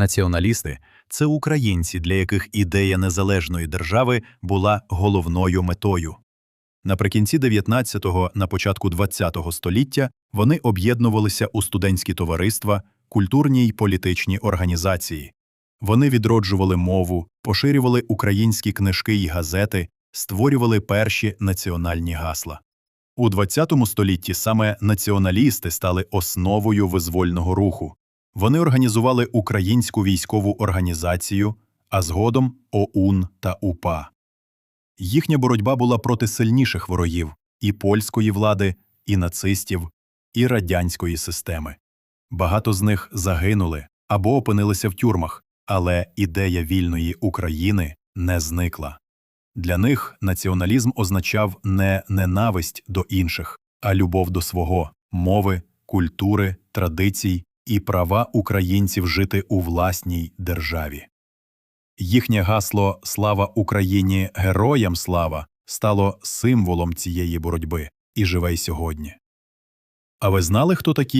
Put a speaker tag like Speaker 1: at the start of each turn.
Speaker 1: Націоналісти це українці, для яких ідея незалежної держави була головною метою. Наприкінці 19-го, на початку 20-го століття вони об'єднувалися у студентські товариства, культурні й політичні організації. Вони відроджували мову, поширювали українські книжки й газети, створювали перші національні гасла. У 20 столітті саме націоналісти стали основою визвольного руху. Вони організували українську військову організацію, а згодом ОУН та УПА. Їхня боротьба була проти сильніших ворогів і польської влади, і нацистів, і радянської системи. Багато з них загинули або опинилися в тюрмах, але ідея вільної України не зникла. Для них націоналізм означав не ненависть до інших, а любов до свого мови, культури, традицій і права українців жити у власній державі. Їхнє гасло Слава Україні, героям слава стало символом цієї боротьби і живе й сьогодні. А ви знали, хто такі